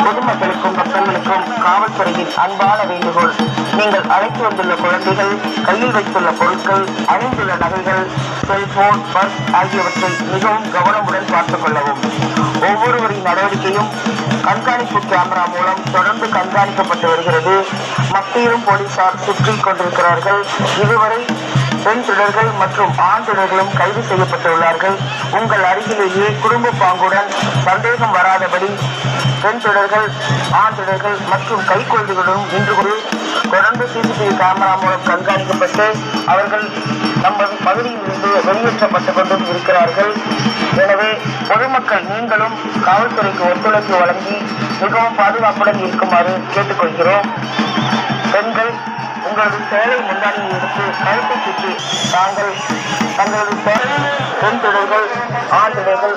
பொதுமக்களுக்கும் மக்களுக்கும் காவல்துறையின் அன்பான வேண்டுகோள் நீங்கள் அழைத்து வந்துள்ள குழந்தைகள் கையில் வைத்துள்ள பொருட்கள் அணிந்துள்ள நகைகள் செல்போன் பஸ் ஆகியவற்றை மிகவும் கவனமுடன் பார்த்துக் கொள்ளவும் ஒவ்வொருவரின் நடவடிக்கையும் கண்காணிப்பு கேமரா மூலம் தொடர்ந்து கண்காணிக்கப்பட்டு வருகிறது மத்தியிலும் போலீசார் சுற்றிக் கொண்டிருக்கிறார்கள். இதுவரை பெண் திருடர்கள் மற்றும் ஆண் திருடர்களும் கைது செய்யப்பட்டுள்ளார்கள். உங்கள் அருகிலேயே குடும்ப பாங்குடன் சந்தேகம் வராதபடி பெண் திருடர்கள் ஆண் திருடர்கள் மற்றும் கைக்குழந்தைகளுடன் இன்று ஒரு தொடர்ந்து சிசிடிவி கேமரா மூலம் கண்காணிக்கப்பட்டு அவர்கள் நம் பகுதியில் இருந்து வெளியேற்றப்பட்டுக் கொண்டும் இருக்கிறார்கள். எனவே பொதுமக்கள் நீங்களும் காவல்துறைக்கு ஒத்துழைப்பு வழங்கி மிகவும் பாதுகாப்புடன் இருக்குமாறு கேட்டுக்கொள்கிறோம். தங்களது சேலை முன்னாடி எடுத்து கழுத்தை சுற்றி தாங்கள் தங்களது சேலை பெண் தொடர்கள் ஆண் தொடர்கள்